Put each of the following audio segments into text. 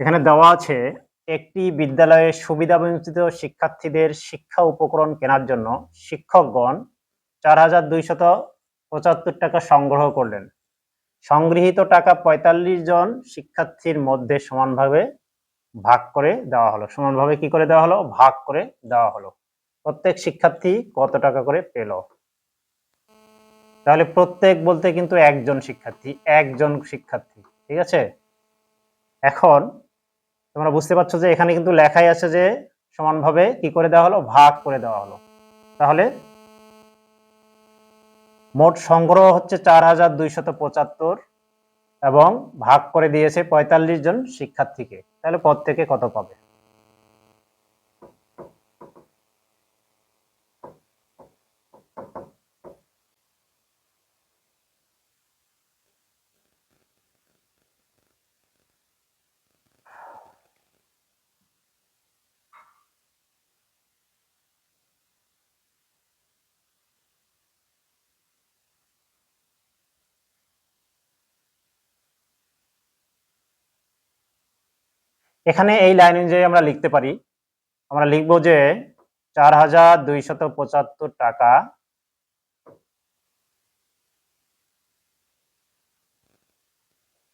এখানে দেওয়া আছে একটি বিদ্যালয়ে সুবিধাবঞ্চিত শিক্ষার্থীদের শিক্ষা উপকরণ কেনার জন্য শিক্ষকগণ চার হাজার দুইশত পঁচাত্তর টাকা সংগ্রহ করলেন। সংগৃহীত টাকা পঁয়তাল্লিশ জন শিক্ষার্থীর মধ্যে সমানভাবে ভাগ করে দেওয়া হলো। সমানভাবে কি করে দেওয়া হলো? ভাগ করে দেওয়া হলো। প্রত্যেক শিক্ষার্থী কত টাকা করে পেল? তাহলে প্রত্যেক বলতে কিন্তু একজন শিক্ষার্থী একজন শিক্ষার্থী, ঠিক আছে? এখন তোমরা বুঝতে পারছ যে এখানে কিন্তু লেখাই আছে যে সমানভাবে কি করে দেওয়া হলো? ভাগ করে দেওয়া হলো। তাহলে মোট সংগ্রহ হচ্ছে চার হাজার দুইশত পঁচাত্তর এবং ভাগ করে দিয়েছে পঁয়তাল্লিশ জন শিক্ষার্থীকে। তাহলে প্রত্যেকে কত পাবে? এখানে এই লাইন অনুযায়ী আমরা লিখতে পারি। আমরা লিখব যে চার হাজার দুইশত পঁচাত্তর টাকা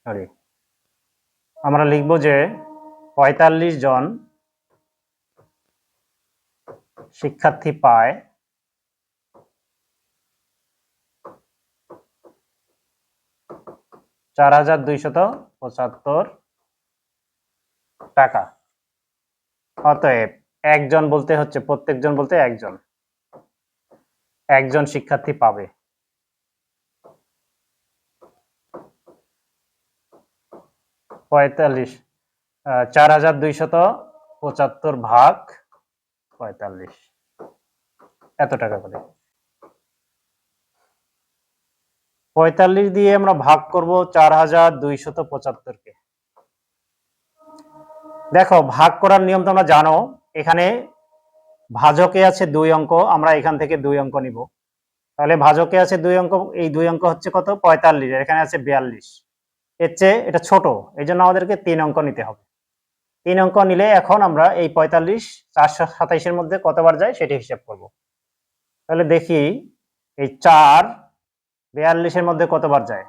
সরি আমরা লিখব যে পঁয়তাল্লিশ জন শিক্ষার্থী পায়। চার হাজার দুইশত পঁচাত্তর টাকা। অতএব একজন বলতে হচ্ছে, প্রত্যেকজন বলতে একজন। একজন শিক্ষার্থী পাবে। পঁয়তাল্লিশ চার হাজার দুইশত পঁচাত্তর ভাগ পঁয়তাল্লিশ। এত টাকা করে। পঁয়তাল্লিশ দিয়ে আমরা ভাগ করব চার হাজার দুইশত পঁচাত্তরকে। দেখো, ভাগ করার নিয়ম তোমরা জানো। এখানে ভাজকে আছে দুই অঙ্ক, আমরা এখান থেকে দুই অঙ্ক নিব। তাহলে ভাজকে আছে দুই অঙ্ক, এই দুই অঙ্ক হচ্ছে কত? পঁয়তাল্লিশ এখানে আছে বিয়াল্লিশ। এর চেয়ে এটা ছোট এই জন্য আমাদেরকে তিন অঙ্ক নিতে হবে। তিন অঙ্ক নিলে এখন আমরা এই পঁয়তাল্লিশ, চারশো সাতাইশের মধ্যে কতবার যায় সেটি হিসাব করব। তাহলে দেখি, এই চার বিয়াল্লিশের মধ্যে কতবার যায়?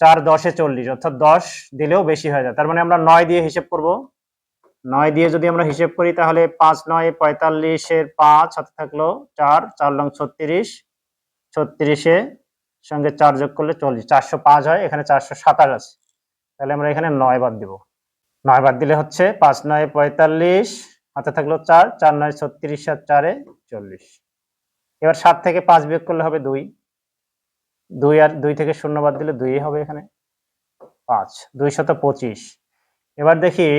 চার দশে চল্লিশ, অর্থাৎ দশ দিলেও বেশি হয়ে যায়। তার মানে আমরা নয় দিয়ে হিসেব করব। নয় দিয়ে যদি আমরা হিসেব করি, তাহলে পাঁচ নয় পঁয়তাল্লিশের পাঁচ হাতে থাকল চার চার লং ছত্রিশ, ছত্রিশে সঙ্গে চার যোগ করলে চল্লিশ। চারশো পাঁচ হয়, এখানে চারশো সাতাশ আছে। তাহলে আমরা এখানে নয় বাদ দিব। নয় বাদ দিলে হচ্ছে পাঁচ নয় পঁয়তাল্লিশ, হাতে থাকল চার চার নয় ছত্রিশ আর চারে চল্লিশ। এবার সাত থেকে পাঁচ বিয়োগ করলে হবে দুই। দুই আর দুই থেকে শূন্য বাদ দিলে দুই হবে এখানে। পাঁচ, দুই শত পঁচিশ। এবার দেখি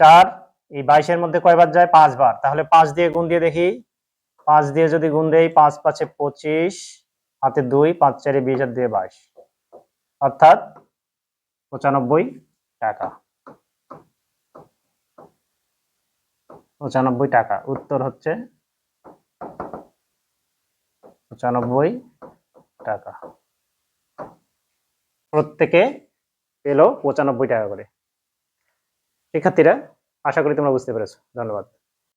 চার, এই বাইশের মধ্যে কয়বার যায়? পাঁচবার। তাহলে পাঁচ দিয়ে গুণ দিয়ে দেখি। পাঁচ দিয়ে যদি গুণ দেই, পাঁচ পাঁচে পঁচিশ, হাতে দুই, পাঁচ চারে বিশ আর দিয়ে বাইশ। অর্থাৎ পঁচানব্বই টাকা। পঁচানব্বই টাকা। উত্তর হচ্ছে পঁচানব্বই টাকা। প্রত্যেকে পেল পঁচানব্বই টাকা করে। শিক্ষার্থীরা আশা করি তোমরা বুঝতে পেরেছ। ধন্যবাদ।